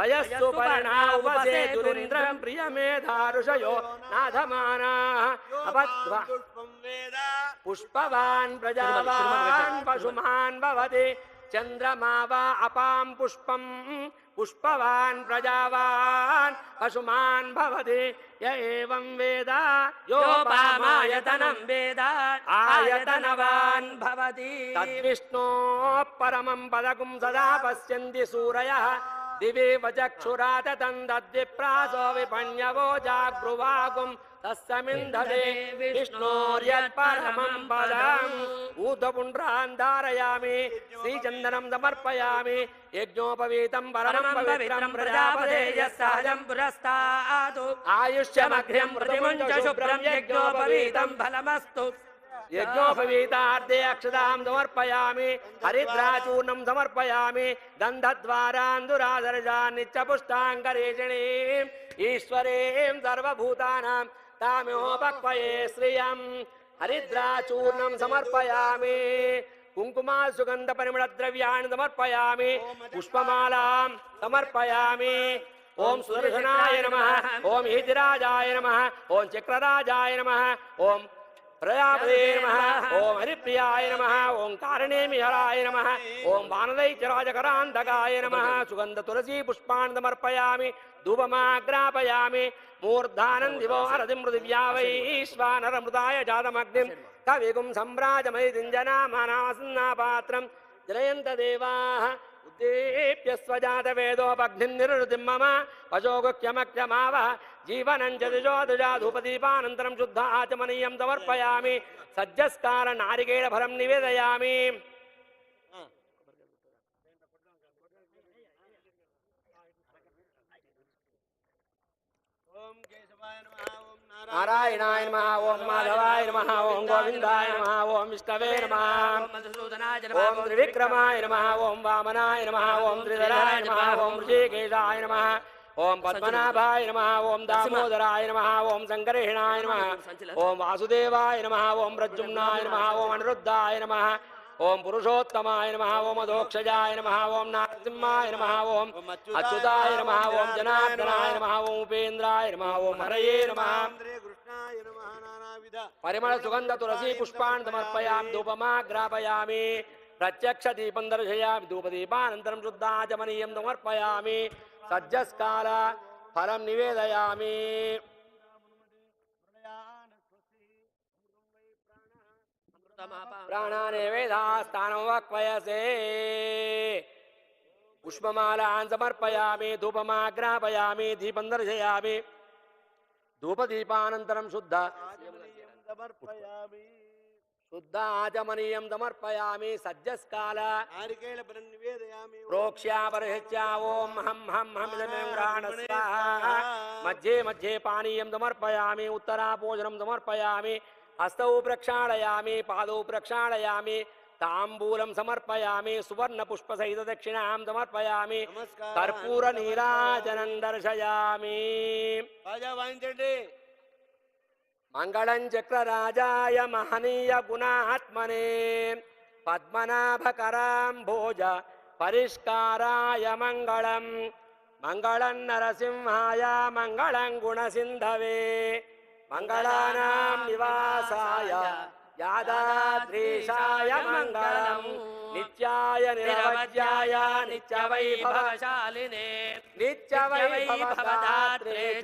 వయస్సు పర్ణా ఉపసేతురింద్రం ప్రియమేధారుషయో నాధమానాः అపద్వ పుష్పం వేద పుష్పవాన్ ప్రజావాన్ పశుమాన్ భవతి చంద్రమా వా అపాం పుష్పం. పుష్పవాన్ ప్రజావాన్. పశుమాన్ భవతి. ఏం ఏవం వేద? యోపామాయతనం వేద. ఆయతనవాన్ భవతి. తద్విష్ణో పరమం పదకుం సదా పశ్యంతి సూరయ. दिवेवचक्षुरातन्दद्विप्रासो विपण्यवो जाग्रुवागुम् तस्समिन्धते विष्णोर्यत्परमम् पदम्। ऊर्ध्वपुण्ड्रान् धारयामि श्रीचन्दनम् समर्पयामि यज्ञोपवीतम् वरणम् पवित्रम् प्रजापदे यस्सहजम् पुरस्तात्। आयुष्यमघ्र्यम् प्रतिमुञ्च शुभ्रम् यज्ञोपवीतम् फलमस्तु। यज्ञोपवीतार्थे अक्षदां समर्पयामि। हरिद्राचूर्णं समर्पया गन्धद्वारान्दुरादर्शान्निच्च पुष्टाङ्गरेषिणीम् ईश्वरीं सर्वभूतानां तामोपक्वये श्रियं हरिद्राचूर्णं समर्पयामि। कुंकुमा सुगंध ओम सुदर्शनाय नमः। ओम हिजराजाय नमः। ओम चक्रराजाय नमः। ओम பிரஜாபதே நம ஓம் ஹரிப்பிரியாய நம ஓம் காரணேமிஹராய நம ஓம் வானதைத்திராஜகராந்தகாய நம சுகந்த துளசி புஷ்பான் சமர்ப்பயாமி தூபமாகிராபயாமி மூர்தானம் திவோரதிம் பிருதிவ்யாவைஸ்வானரமృతాయ ஜாதமக்னிம் கவிகும் சம்ராஜமயதிஞ்சனாமனாசன்னா பாத்திரம் ஜலயந்த தேவாः उद्दीप्यस्वजातवेदोपग्निर्निरुतिं मम पशोगुह्यमक्रमाव जीवनञ्चतिजोदुजाधूपदीपानन्तरं शुद्ध आचमनीयं समर्पयामि सज्जस्कार नारिकेलफलं निवेदयामि నారాయణాయ నమ ఓం మాధవాయ నమ ఓం గోవిందాయ నమ ఓం విష్ణవే నమ ఓం త్రివిక్రమాయ నమ ఓం వామనాయ నమ ఓం త్రిధరాయ నమ ఓం ఋషికేశాయ నమ ఓం పద్మనాభాయ నమ ఓం దామోదరాయ నమ ఓం సంకర్షణాయ నమ ఓం వాసుదేవాయ నమ ఓం ప్రద్యుమ్నాయ నమ ఓం అనిరుద్ధాయ నమ ஓம் புருஷோத்தமாய நம ஓம் அதோக்ஷஜாய நம ஓம் நாரசிம்மாய நம ஓம் அச்சுதாய நம ஓம் ஜனார்தனாய நம ஓம் உபேந்திராய நம ஓம் ஹரையே நம பரிமள சுகந்த துளசி புஷ்பான் சமர்ப்பயாம் தூபமா கிராபயாமி பிரத்யக்ஷ தீபம் தர்ஷயாமி தூபதீபானந்தரம் சுத்தாஜமனியம் சமர்ப்பயாமி சஜ்ஜஸ்கால பலம் நிவேதயாமி. प्राणानिवेदास्थानं वक्वयसे पुष्पमालान् समर्पयामि धूपमाग्रापयामि दीपं दर्शयामि। धूपदीपानन्तरं शुद्ध। शुद्ध आचमनीयं समर्पयामि सज्जस्काल। प्रोक्ष्यापरिहत्या ॐ हं हं मध्ये मध्ये पानीयं समर्पयामि उत्तराभोजनं समर्पयामि। ஹஸ்தௌ பிரக்ஷாளயாமி பாதௌ பிரக்ஷாளயாமி தாம்பூலம் சமர்ப்பயாமி சுவர்ண புஷ்ப சகித தட்சிணாம் சமர்ப்பயாமி கற்பூர நீராஜனம் தர்சயாமி. மங்களஞ்சக்ரராஜாய மகனீய குணாத்மனே பத்மநாபகராம் போஜ பரிஷ்காராய மங்களம். மங்களன் நரசிம்ஹாய மங்களங்குணசிந்தவே మంగళం చక్రరాజాయ మహనీయ గుణాత్మనే పద్మనాభకరాం భోజ పరిష్కారాయ మంగళం మంగళం నరసింహాయ మంగళం గుణసింధవే మంగళానాం నివాసాయ యాదాద్రీశాయ మంగళం నిత్యాయ నిరవజ్యాయ నిత్యవైభవ వైభవశాలినే నిత్యవైభవదాత్రే చ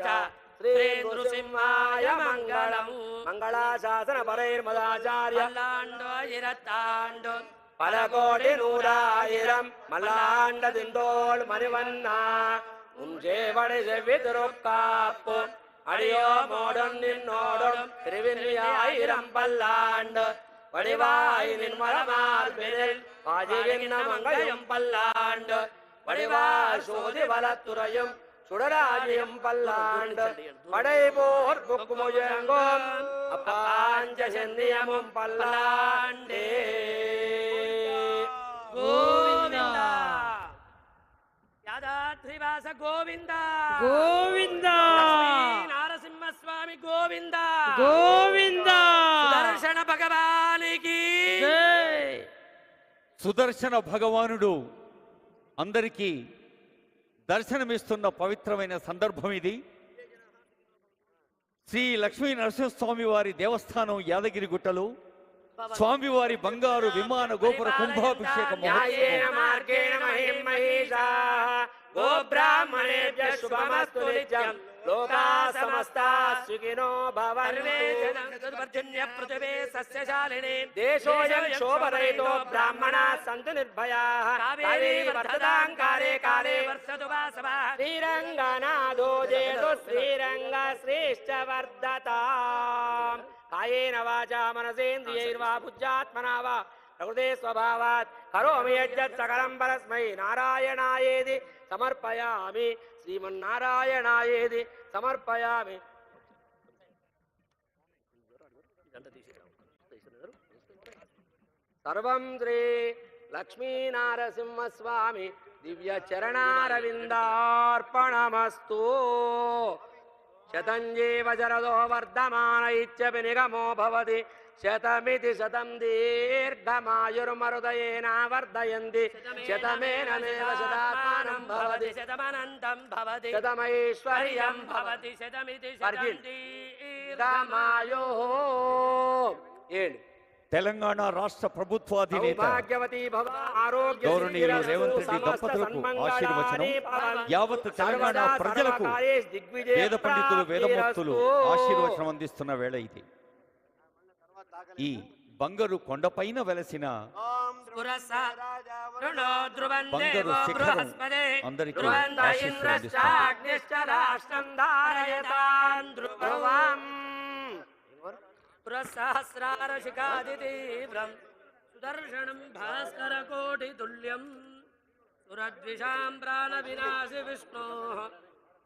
శ్రీ నృసింహాయ మంగళం మంగళాశాసన పరైర్మదాచార్య పల్లాండో ఇరత్తాండో பலகோடி நூறாயிரம் மல்லாண்ட திண்டோள் மணிவண்ணா உன் சேவடை செவ்வி திருக்காப்பு அடியோ மோடன் நின்னோடும் திருவினியாயிரம் பல்லாண்டு. வடிவாய் நின்மலமார்பினில் பாஜிவின் மங்கயம் பல்லாண்டு. வடிவார் சோதி வலத்துறையும் சுடராஜியம் பல்லாண்டு. படை போர் புக்குமுயங்கும் அப்பாஞ்ச செந்தியமும் பல்லாண்டே. கோவிந்தா. யாதாத்ரிவாச கோவிந்தா. கோவிந்தா. గోవింద! గోవింద దర్శన భగవానికి! జై! సుదర్శన భగవానుడు అందరికీ దర్శనమిస్తున్న పవిత్రమైన సందర్భం ఇది. శ్రీ లక్ష్మీ నరసింహస్వామి వారి దేవస్థానం యాదగిరి గుట్టలో స్వామివారి బంగారు విమాన గోపుర కుంభాభిషేక మహోత్సవం. లోకా సమస్తా సుఖినో చతుర్వర్జన్య పృథివే సస్యశాలిని దేశోయం శోభరహితో బ్రాహ్మణా సంతు నిర్భయాः. కావేరీ వర్ధతాం కాలే కాలే. వర్షతు వాసవః. శ్రీరంగనాథో జయతు శ్రీరంగ శ్రేష్ఠ వర్ధతా. కాయేన వాచా మనసేంద్రియైర్వా బుద్ధ్యాత్మనా వా. ప్రకృతే స్వభావాత్ కరోమి యజ్జత్ సకలం పరస్మై నారాయణాయేది సమర్పయామి. శ్రీమన్నారాయణాయేది సమర్పయామి. సర్వం శ్రీ లక్ష్మీనారసింహస్వామి దివ్య చరణారవిందార్పణమస్తు శతంజీవ శరదో వర్ధమాన ఇత్యపి నిగమో భవతి. శతమితి శతం దీర్ఘమాయుర్మరుదయేన వర్ధయంతి. శతమేనమేవ శతాత్మానం భవతి శతమనంతం భవతి. శతమైశ్వర్యం భవతి. శతమితి. శతం శతమాయో ఏంటి తెలంగాణ రాష్ట్ర ప్రభుత్వాధినేత సౌభాగ్యవతి భవ ఆరోగ్య గౌరవనీయులు రేవంత్ రెడ్డి దంపతులకు ఆశీర్వచనం. యావత్ తెలంగాణ ప్రజలకు వేద పండితులు వేదమూర్తులు ఆశీర్వచనం అందిస్తున్న వేళ ఇది. ఈ బంగారు కొండపైన వెలసిన ఓం పురస్స రాజావరణ రుణో ధ్రువం బంగారు దేవో శిఖరం బృహస్పదే అందరికీ ధ్రువంత ఆశీస్సులు ఇంద్రశ్చ అందిస్తుంది. అగ్నిశ్చ రాష్ట్రం ధారయతాన్ ధ్రువం పురసహస్రారశిఖాదితీవ్రం సుదర్శనం భాస్కరకోటితుల్యం సురద్విషాం ప్రాణవినాశి విష్ణో.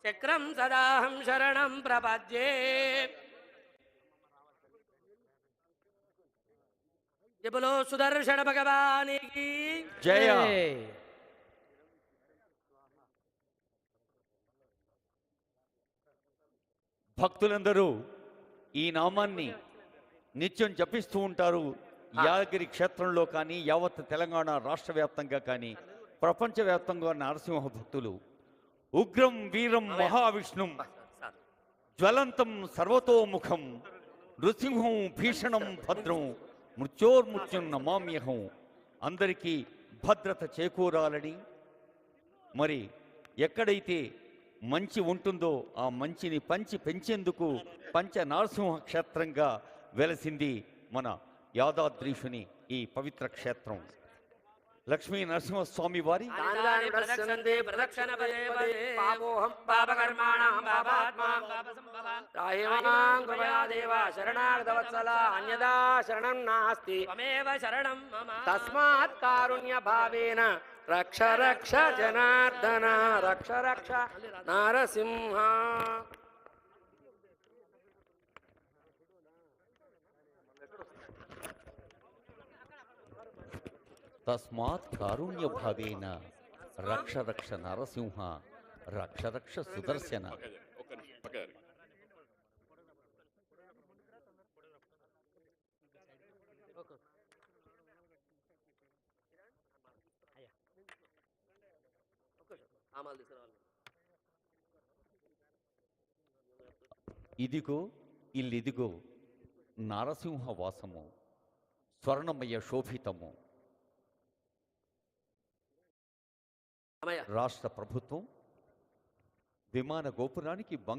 చక్రం సదాహం శరణం ప్రపద్యే. జబలో సుదర్శన భగవానికి జయ. భక్తులందరూ ఈ నామాన్ని నిత్యం జపిస్తూ ఉంటారు. యాదగిరి క్షేత్రంలో కానీ యావత్ తెలంగాణ రాష్ట్ర వ్యాప్తంగా కానీ ప్రపంచవ్యాప్తంగా నరసింహ భక్తులు. ఉగ్రం వీరం మహావిష్ణుం జ్వలంతం సర్వతోముఖం నృసింహం భీషణం భద్రం. మృత్యోర్మృత్యుం నమామ్యహం. అందరికీ భద్రత చేకూరాలని. మరి ఎక్కడైతే మంచి ఉంటుందో ఆ మంచిని పంచి పెంచేందుకు పంచ నరసింహ క్షేత్రంగా వెలసింది మన యాదాద్రీషుని ఈ పవిత్ర క్షేత్రం. లక్ష్మీ నరసింహస్వామి వారి అన్యదా శరణం నాస్తి. శరణం మమ. తస్మాత్ కారుణ్య భావేన రక్ష రక్ష జనార్దన రక్ష రక్ష నారసింహ. తస్మాత్ కారుణ్య భావేన రక్ష రక్ష నరసింహ రక్ష రక్ష సుదర్శన ఇదిగో ఇల్లిదిగో నారసింహ వాసము స్వర్ణమయ శోభితము రాష్ట్ర ప్రభుత్వం విమాన గోపురానికి బంగారు